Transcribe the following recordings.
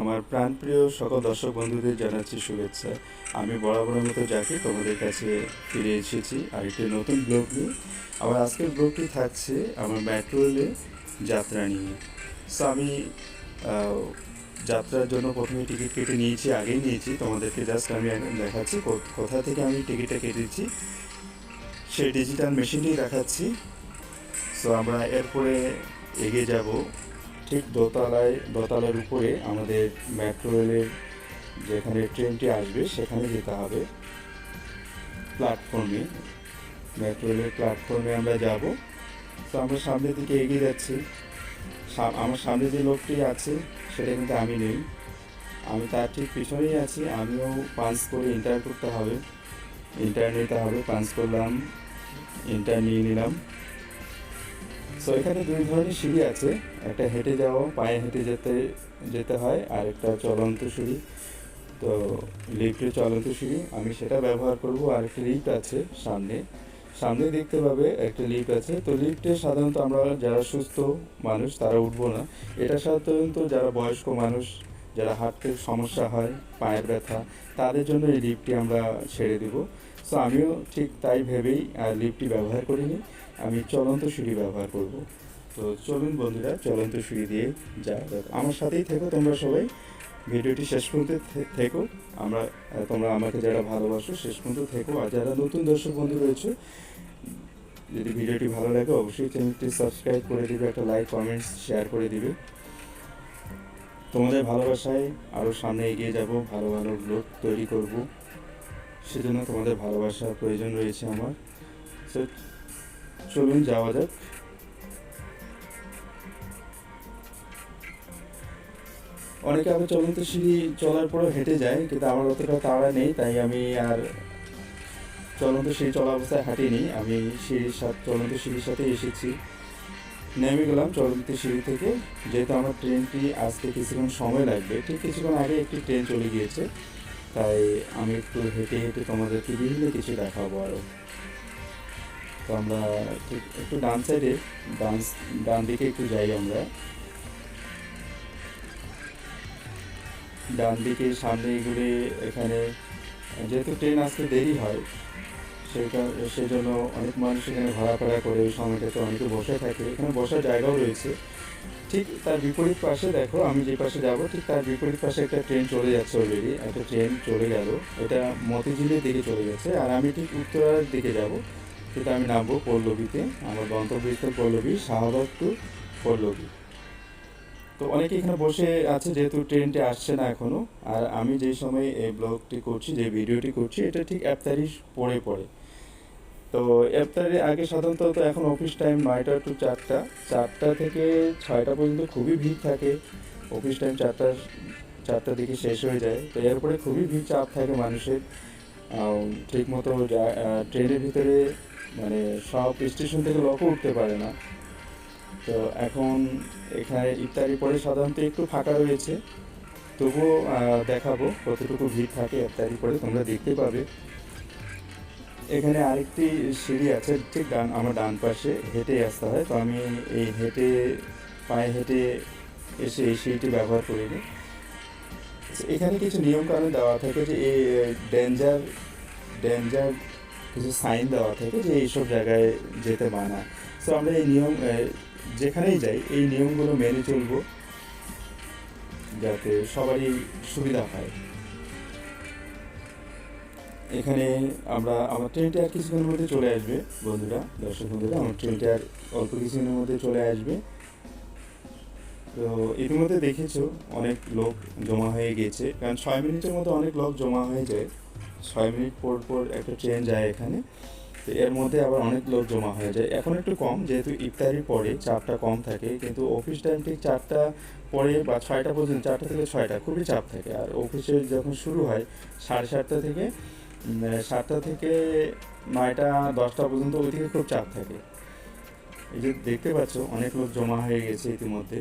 আমার প্রাণপ্রিয় সকল দর্শক বন্ধুদের জানাচ্ছি শুভেচ্ছা। আমি বরাবরের মতো যাকে তোমাদের কাছে ফিরে এসেছি আর একটি নতুন ব্লগ নিয়ে। আবার আজকের ব্লগটি থাকছে আমার মেট্রো রেলে যাত্রা নিয়ে। সো আমি যাত্রার জন্য প্রথমে টিকিট কেটে নিয়েছি, আগেই নিয়েছি। তোমাদেরকে জাস্ট আমি দেখাচ্ছি কোথা থেকে আমি টিকিটটা কেটেছি। সেই ডিজিটাল মেশিনটি দেখাচ্ছি। সো আমরা এরপরে এগিয়ে যাব। ঠিক দোতলায়, দোতলার উপরে আমাদের মেট্রো রেলের যেখানে ট্রেনটি আসবে, সেখানে যেতে হবে। প্ল্যাটফর্মে মেট্রো রেলের প্ল্যাটফর্মে আমরা যাব। তো আমরা সামনের দিকে এগিয়ে যাচ্ছি। আমার সামনে যে লোকটি আছে, সেটা কিন্তু আমি নেই। আমি তার ঠিক পিছনেই আছি। আমিও পাঞ্চ করে ইন্টার করতে হবে। ইন্টার নিতে হবে। পাঞ্চ করলাম ইন্টার নিয়ে নিলাম। সো এখানে দুই ধরনের সিঁড়ি আছে। একটা হেঁটে যাওয়া, পায়ে হেঁটে যেতে যেতে হয়, আর একটা চলন্ত সিঁড়ি। তো, লিফটের চলন্ত সিঁড়ি। আমি সেটা ব্যবহার করব, আর একটা লিফট আছে সামনে। সামনে দেখতে পাবে একটা লিফট আছে। তো, লিফটে সাধারণত আমরা যারা সুস্থ মানুষ, তারা উঠবো না। এটা সাধারণত যারা বয়স্ক মানুষ, যারা হাঁটতে সমস্যা হয় পায়ের ব্যথা, তাদের জন্য এই লিফটটি আমরা ছেড়ে দেব। সো আমিও ঠিক তাই ভেবেই লিফটটি ব্যবহার করিনি। আমি চলন্ত সিঁড়ি ব্যবহার করব। তো চলুন বন্ধুরা চলন্ত সিঁড়ি দিয়ে যাক। আমার সাথেই থেকো তোমরা সবাই। ভিডিওটি শেষ পর্যন্ত থেকো। আমরা তোমরা আমাকে যারা ভালোবাসো শেষ পর্যন্ত থেকো। আর যারা নতুন দর্শক বন্ধু রয়েছে যদি ভিডিওটি ভালো লাগে অবশ্যই চ্যানেলটি সাবস্ক্রাইব করে দিবে একটা লাইক কমেন্টস শেয়ার করে দিবে। তোমাদের ভালোবাসায় আরও সামনে এগিয়ে যাব ভালো ভালো ব্লগ তৈরি করব। সেজন্য তোমাদের ভালোবাসার প্রয়োজন রয়েছে আমার। So, চলুন যাওয়া যাক। অনেকে আবার চলন্ত সিঁড়ি চলার পরেও হেঁটে যায়, কিন্তু আমার অতটা তাড়া নেই, তাই আমি আর চলন্ত সিঁড়ি চলা অবস্থায় হাঁটিনি। আমি সিঁড়ির সাথে, চলন্ত সিঁড়ির সাথে এসেছি। নেমে গেলাম চলন্ত সিঁড়ি থেকে। যেহেতু আমার ট্রেনটি আসতে কিছুক্ষণ সময় লাগবে, ঠিক কিছুক্ষণ আগে একটি ট্রেন চলে গিয়েছে। তাই আমি একটু হেঁটে হেঁটে তোমাদেরকে বিভিন্ন কিছু দেখাবো আরও তো আমরা একটু ডান সাইডে ডান ডান দিকে একটু যাই আমরা। ডান দিকে সামনে ঘুরে এখানে, যেহেতু ট্রেন আসতে দেরি হয়, সেই কার- সেই জন্য অনেক মানুষ এখানে ঘোরাফেরা করে ওই সময়টাতে অনেকে বসে থাকে। এখানে বসার জায়গাও রয়েছে। ঠিক তার বিপরীত পাশে দেখো, আমি যে পাশে যাব, ঠিক তার বিপরীত পাশে একটা ট্রেন চলে যাচ্ছে অলরেডি একটা ট্রেন চলে গেল। এটা মতিঝিলের দিকে চলে গেছে। আর আমি ঠিক উত্তরার দিকে যাব। কিন্তু আমি নামবো পল্লবীতে, আমার গন্তব্যস্থল পল্লবী টু পল্লবী। তো অনেকে এখানে বসে আছে, যেহেতু ট্রেনটি আসছে না এখনও আর আমি যে সময় এই ব্লগটি করছি, যে ভিডিওটি করছি, এটা ঠিক একতারিশ পরে পড়ে। তো ইফতারের আগে সাধারণত এখন অফিস টাইম নয়টা টু চারটা চারটা থেকে ছয়টা পর্যন্ত খুবই ভিড় থাকে। অফিস টাইম চারটা চারটার দিকে শেষ হয়ে যায়। তো এরপরে খুবই ভিড় চাপ থাকে মানুষের। ঠিক মতো ট্রেনের ভিতরে মানে সব স্টেশন থেকে লোকও উঠতে পারে না। তো এখন এখানে ইফতারি পরে সাধারণত একটু ফাঁকা রয়েছে। তবুও দেখাবো কতটুকু ভিড় থাকে ইফতারি পরে তোমরা দেখতে পাবে। এখানে আরেকটি সিঁড়ি আছে ঠিক ডান, আমার ডান পাশে, হেঁটে আসতে হয়। তো আমি এই হেঁটে, পায়ে হেঁটে এসে এই সিঁড়িটি ব্যবহার করিনি। এখানে কিছু নিয়ম কানুন দেওয়া থাকে যে এই ডেঞ্জার ডেঞ্জার কিছু সাইন দেওয়া থাকে যে এইসব জায়গায় যেতে মানা সো আমরা এই নিয়ম যেখানেই যাই, এই নিয়মগুলো মেনে চলবো যাতে সবারই সুবিধা হয়। এখানে আমরা, আমার ট্রেনটি আর কিছুক্ষণের মধ্যে চলে আসবে, বন্ধুরা, দর্শক বন্ধুরা, আমার ট্রেনটি আর অল্প কিছুদিনের মধ্যে চলে আসবে। তো ইতিমধ্যে দেখেছ, অনেক লোক জমা হয়ে গেছে কারণ ছয় মিনিটের মধ্যে অনেক লোক জমা হয়ে যায়। ছয় মিনিট পর পর একটা ট্রেন যায় এখানে। তো এর মধ্যে আবার অনেক লোক জমা হয়ে যায়। এখন একটু কম, যেহেতু ইফতারির পরে চাপটা কম থাকে, কিন্তু অফিস টাইম ঠিক চারটা পরে বা ছয়টা পর্যন্ত, চারটা থেকে ছয়টা, খুবই চাপ থাকে। আর অফিসে যখন শুরু হয়, সাড়ে সাতটা থেকে সাতটা থেকে নয়টা, দশটা পর্যন্ত ওইদিকে খুব চাপ থাকে। এই যে দেখতে পাচ্ছ, অনেক লোক জমা হয়ে গেছে ইতিমধ্যে।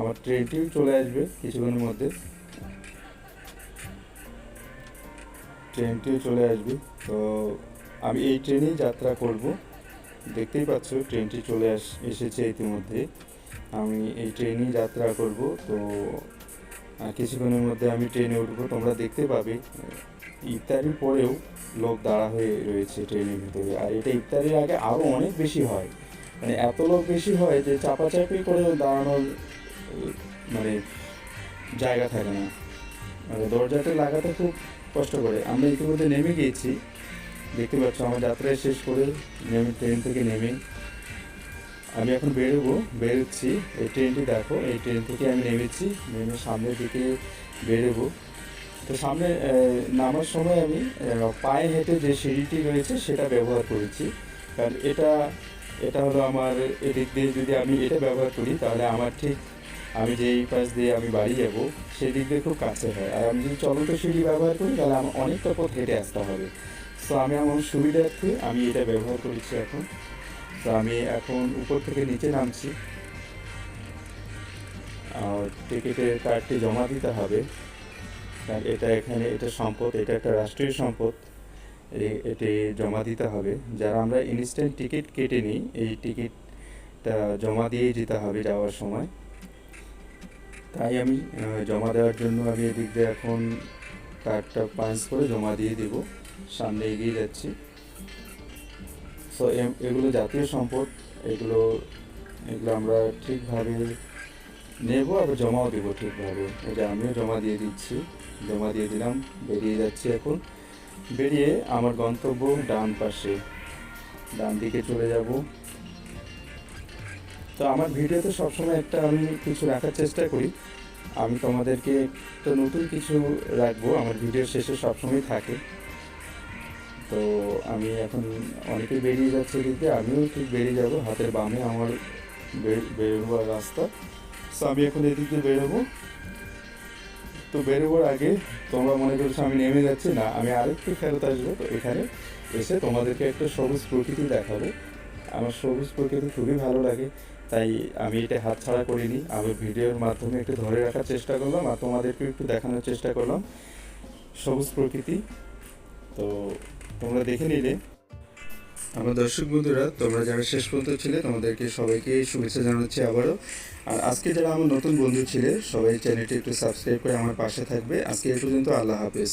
আমার ট্রেনটিও চলে আসবে কিছুক্ষণের মধ্যে। ট্রেনটিও চলে আসবে। তো আমি এই ট্রেনেই যাত্রা করব। দেখতেই পাচ্ছ, ট্রেনটি চলে আস, এসেছে ইতিমধ্যে। আমি এই ট্রেনেই যাত্রা করব। তো কিছুক্ষণের মধ্যে আমি ট্রেনে উঠবো। তোমরা দেখতে পাবে, ইফতারির পরেও লোক দাঁড়া হয়ে রয়েছে ট্রেনের ভিতরে। আর এটা ইফতারির আগে আরও অনেক বেশি হয়। মানে এত লোক বেশি হয় যে চাপাচাপি করেও দাঁড়ানোর মানে জায়গা থাকে না। মানে দরজাটা লাগাতে খুব কষ্ট করে। আমরা ইতিমধ্যে নেমে গিয়েছি। দেখতে পাচ্ছ, আমার যাত্রায় শেষ করে নেমে ট্রেন থেকে নেমে আমি এখন বেরোবো, বেরোচ্ছি। এই ট্রেনটি দেখো, এই ট্রেন থেকে আমি নেমেছি, নেমে সামনের দিকে বেরোবো। তো সামনে নামার সময় আমি পায়ে হেঁটে যে সিঁড়িটি রয়েছে, সেটা ব্যবহার করেছি। কারণ এটা এটা হলো আমার এদিক দিয়ে যদি আমি এটা ব্যবহার করি, তাহলে আমার ঠিক আমি যেই পাশ দিয়ে আমি বাড়ি যাব, সেদিক দিয়ে খুব কাছে হয়। আর আমি যদি চলন্ত সিঁড়ি ব্যবহার করি, তাহলে আমার অনেকটা পথ হেঁটে আসতে হবে। সো আমি আমার সুবিধার্থে আমি এটা ব্যবহার করেছি এখন। তো আমি এখন উপর থেকে নিচে নামছি। আর টিকিটের কার্ডটি জমা দিতে হবে। কারণ এটা এখানে, এটা সম্পদ, এটা একটা রাষ্ট্রীয় সম্পদ। এটি জমা দিতে হবে। যারা আমরা ইনস্ট্যান্ট টিকিট কেটে নিই, এই টিকিটটা জমা দিয়ে যেতে হবে যাওয়ার সময়। তাই আমি জমা দেওয়ার জন্য আমি এদিক দিয়ে এখন কার্ডটা পাঞ্চ করে জমা দিয়ে দেব। সামনে এগিয়ে যাচ্ছি। সো এগুলো জাতীয় সম্পদ, এগুলো এগুলো আমরা ঠিকভাবে নেব আবার জমাও দেবো ঠিকভাবে। এটা আমিও জমা দিয়ে দিচ্ছি। জমা দিয়ে দিলাম, বেরিয়ে যাচ্ছি এখন। বেরিয়ে আমার গন্তব্য ডান পাশে। ডান দিকে চলে যাব। তো আমার ভিডিওতে সবসময় একটা আমি কিছু রাখার চেষ্টা করি। আমি তোমাদেরকে একটা নতুন কিছু রাখব। আমার ভিডিও শেষে সবসময় থাকে। তো আমি এখন অনেকেই বেরিয়ে যাচ্ছে এদিকে আমিও ঠিক বেরিয়ে যাব। হাতের বামে আমার বের- বেরোবার রাস্তা। সো আমি এখন এদিকে বেরোবো। তো বেরোবার আগে তোমরা মনে করছ আমি নেমে যাচ্ছি? না, আমি আরেকটু ফেরত আসব। তো এখানে এসে তোমাদেরকে একটা সবুজ প্রকৃতি দেখাবো। আমার সবুজ প্রকৃতি খুবই ভালো লাগে, তাই আমি এটা হাতছাড়া করিনি। আমি ভিডিওর মাধ্যমে একটু ধরে রাখার চেষ্টা করলাম আর তোমাদেরকে একটু দেখানোর চেষ্টা করলাম সবুজ প্রকৃতি। তো তোমরা দেখে নিলে আমার দর্শক বন্ধুরা, তোমরা যারা শেষ পর্যন্ত ছিলে, তোমাদেরকে সবাইকে শুভেচ্ছা জানাচ্ছি আবারও। আর আজকে যারা আমার নতুন বন্ধু ছিলে, সবাই চ্যানেলটি একটু সাবস্ক্রাইব করে আমার পাশে থাকবে। আজকে এ পর্যন্ত আল্লাহ হাফেজ।